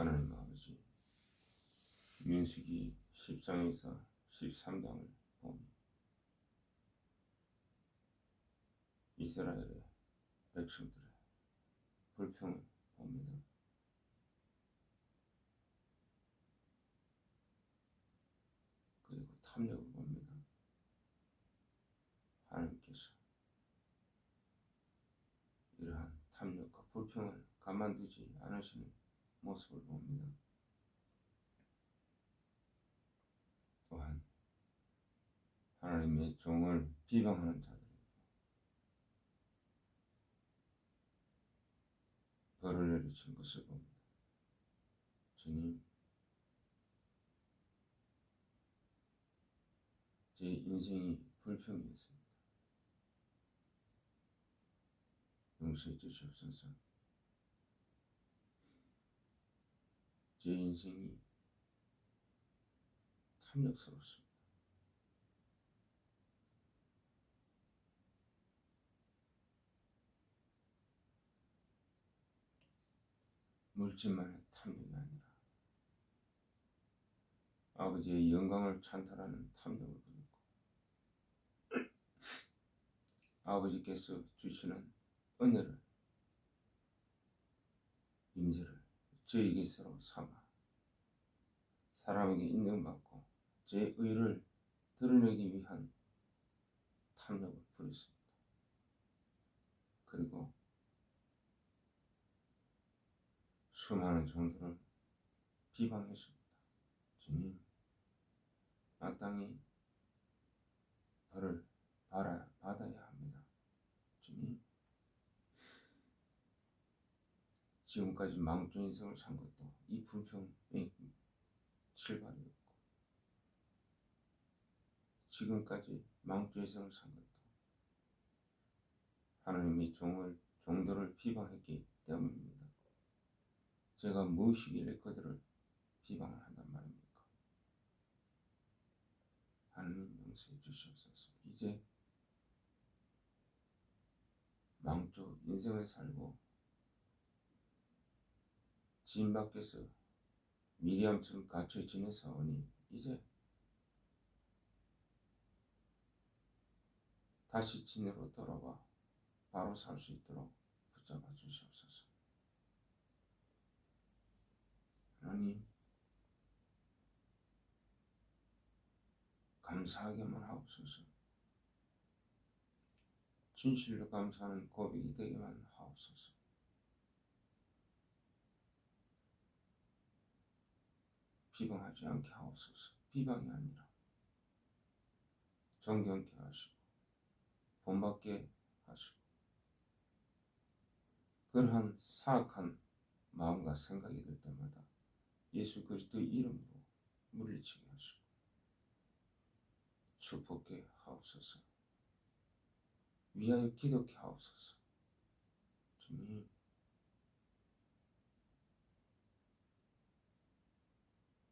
하나님 아버지 민수기 10장에서 13장을 보니 이스라엘의 백성들의 불평을 봅니다. 그리고 탐욕을 봅니다. 하나님께서 이러한 탐욕과 불평을 가만두지 않으시는 모습을 봅니다. 또한 하나님의 종을 비방하는 자들에게 벌을 내리친 것을 봅니다. 주님, 제 인생이 불평이었습니다. 용서해 주시옵소서. 제 인생이 탐욕스럽습니다. 물질만의 탐욕이 아니라 아버지의 영광을 찬탈하는 탐욕을 부리고 아버지께서 주시는 은혜를 임재를 저에게 서로 삼아 사람에게 인정받고 제 의를 드러내기 위한 탐욕을 부렸습니다. 그리고 수많은 종들을 비방했습니다. 주님, 마땅히 벌을 받아, 받아야 합니다. 주님, 지금까지 망조 인생을 산 것도 이 불평의 출발이었고, 지금까지 망조 인생을 산 것도 하나님이 종을, 종들을 비방했기 때문입니다. 제가 무엇이길래 그들을 비방을 한단 말입니까? 하나님 용서해 주시옵소서. 이제 망조 인생을 살고 진 밖에서 미리암처럼 갇혀 지내사오니 이제 다시 진으로 돌아와 바로 살 수 있도록 붙잡아 주시옵소서. 하나님 감사하게만 하옵소서. 진실로 감사하는 고백이 되게만 하옵소서. 비방하지 않게 하옵소서. 비방이 아니라 정경케 하시고 본받게 하시고 그러한 사악한 마음과 생각이 들 때마다 예수 그리스도의 이름으로 물리치게 하시고 축복게 하옵소서. 위하여 기도케 하옵소서. 주님,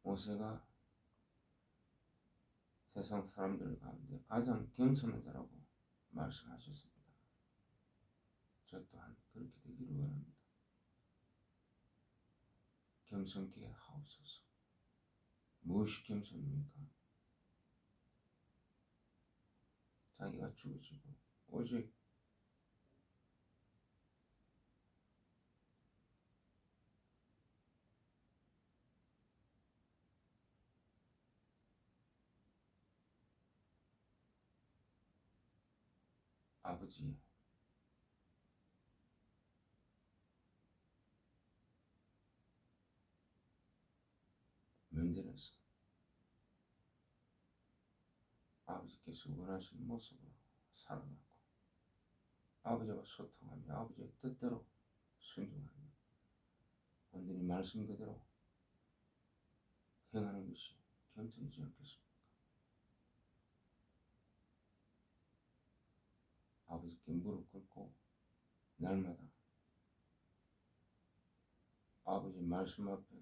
모세가 세상 사람들 가운데 가장 겸손한 자라고 말씀하셨습니다. 저 또한 그렇게 되기를 원합니다. 겸손케 하옵소서. 무엇이 겸손입니까? 자기가 죽어지고 오직 아버지 면전에서 아버지께서 원하시는 모습으로 살아가고. 아버지와 소통하며 아버지의 뜻대로 순종하며 온전히 말씀 그대로 행하는 것이 겸손이지 않겠습니까? 아버지께 무릎 꿇고 날마다 아버지 말씀 앞에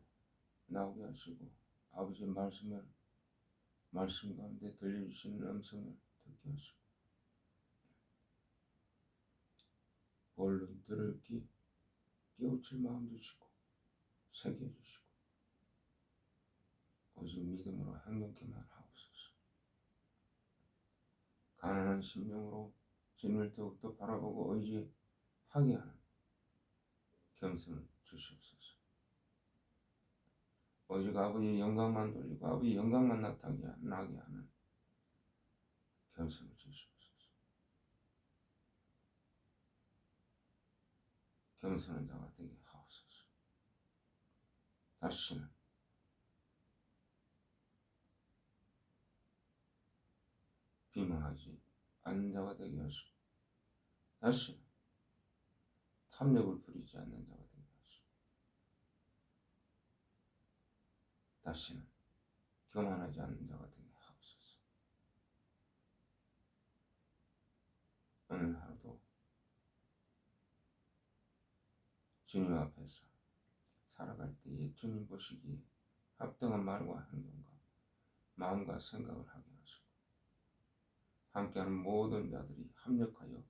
나오게 하시고 아버지 말씀을 말씀 가운데 들려주시는 음성을 듣게 하시고 본론 들을 귀 깨우칠 마음 주시고 새겨 주시고 오직 믿음으로 행동케만 하옵소서. 가난한 심령으로 주님을 더욱더 바라보고 의지하게 하는 겸손을 주시옵소서. 오직 아버지의 영광만 돌리고 아버지의 영광만 나타나게 나게 하는 겸손을 주시옵소서. 겸손한 자가 되게 하옵소서. 다시는 비방하지 않는 자가 되게 하시고 다시는 탐욕을 부리지 않는 자가 되게 하시고 다시는 교만하지 않는 자가 되게 하옵소서. 오늘 하루도 주님 앞에서 살아갈 때에 주님 보시기에 합당한 말과 행동과 마음과 생각을 하게 하시고 함께하는 모든 자들이 합력하여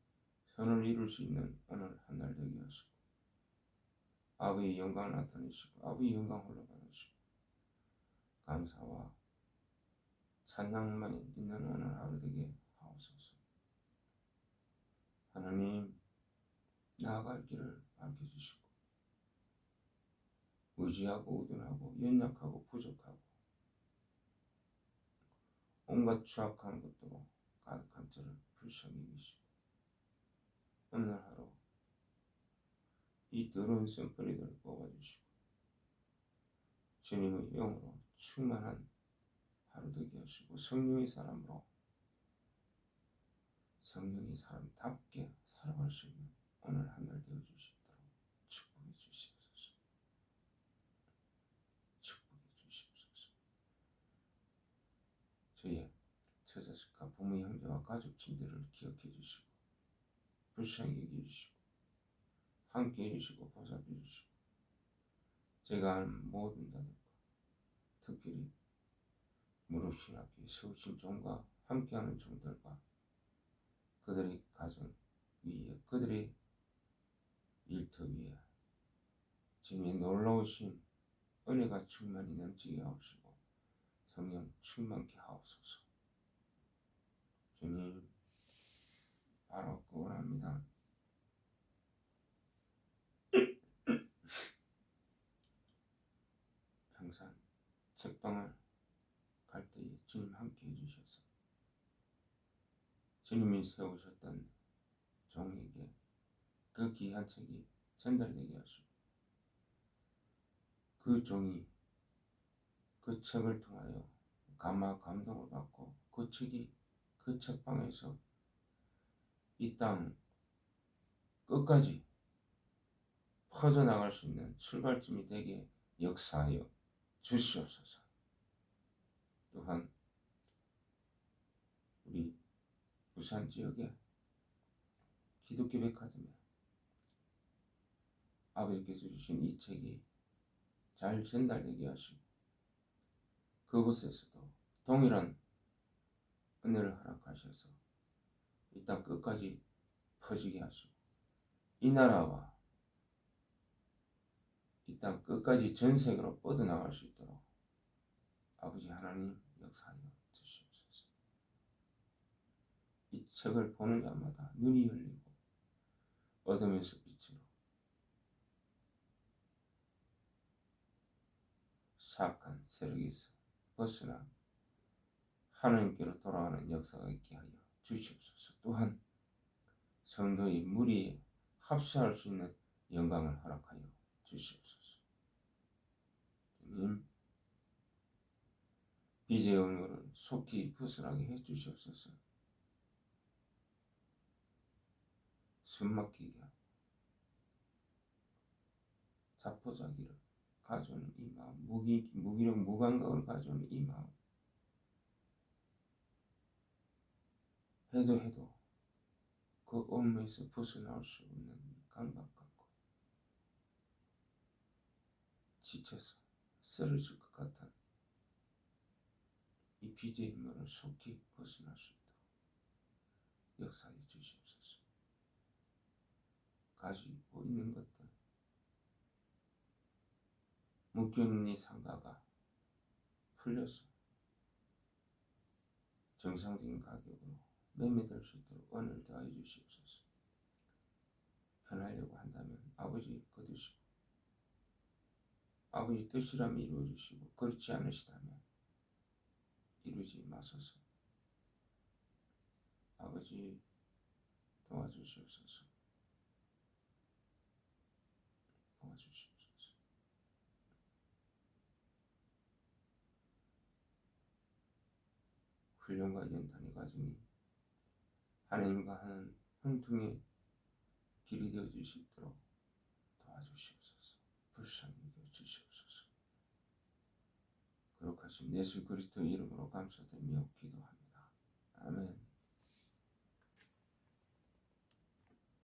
선을 이룰 수 있는 오늘 한 날 되게 하시고 아버지의 영광을 나타내시고 아버지의 영광 홀로 받으시고 감사와 찬양만 있는 오늘 하루 되게 하옵소서. 하나님 나아갈 길을 밝혀주시고 의지하고 우둔하고 연약하고 부족하고 온갖 추악한 것들 로 가득한 저를 불쌍히 여기시고 오늘 하루 이 더러운 씀뿌리들을 뽑아주시고 주님의 영으로 충만한 하루 되게 하시고 성령의 사람으로 성령의 사람답게 살아갈 수 있는 오늘 한 날 되어 주시도록 축복해 주시옵소서. 축복해 주시옵소서. 저의 처자식과 부모 형제와 가족 친들을 기억해 주시고 불쌍히 여겨 주시고 함께 해 주시고 보살펴 주시고 제가 아는 모든 자들과 특별히 무릎신학교에 세우신 종과 함께하는 종들과 그들의 가정 위에 그들의 일터 위에 주님의 놀라우신 은혜가 충만히 넘치게 하옵시고 성령 충만케 하옵소서 주님 바로 구원합니다. 평산 책방을 갈 때에 주님 함께 해주셔서 주님이 세우셨던 종에게 그 귀한 책이 전달되게 하시고 그 종이 그 책을 통하여 감화 감동을 받고 그 책이 그 책방에서 이 땅 끝까지 퍼져나갈 수 있는 출발점이 되게 역사하여 주시옵소서. 또한 우리 부산 지역에 기독교 백화점에 아버지께서 주신 이 책이 잘 전달되게 하시고 그곳에서도 동일한 은혜를 허락하셔서 이 땅 끝까지 퍼지게 하시고 이 나라와 이 땅 끝까지 전 세계로 뻗어나갈 수 있도록 아버지 하나님 역사하여 주시옵소서. 이 책을 보는 자마다 눈이 열리고 어둠에서 빛으로 사악한 세력에서 벗어나 하나님께로 돌아가는 역사가 있게 하여 주시옵소서. 또한 성도의 무리에 합수할 수 있는 영광을 허락하여 주시옵소서. 주님, 빚의 얼굴을 속히 벗어나게 해 주시옵소서. 숨막히게 자포자기를 가져오는 이 마음, 무기, 무기력, 무감각을 가져오는 이 마음 해도 해도 그 업무에서 벗어나올 수 없는 같고 지쳐서 쓰러질 것 같은 이 비제의 문을 속히 벗어날 수 있도록 역사해 주시옵소서. 가지고 있는 것들 묶여있는 이 상가가 풀려서 정상적인 가격으로 매매될 수 있도록 은혜를 더하여 주시옵소서. 편하려고 한다면 아버지 거두시고 아버지 뜻이라면 이루어 주시고 그렇지 않으시다면 이루지 마소서. 아버지 도와주시옵소서. 도와주시옵소서. 훈련과 연탄의 과정이 하나님과 하는 형통의 길이 되어 주시도록 도와주시옵소서. 불쌍히 여겨 주시옵소서. 거룩하신 예수 그리스도 이름으로 감사드리며 기도합니다. 아멘.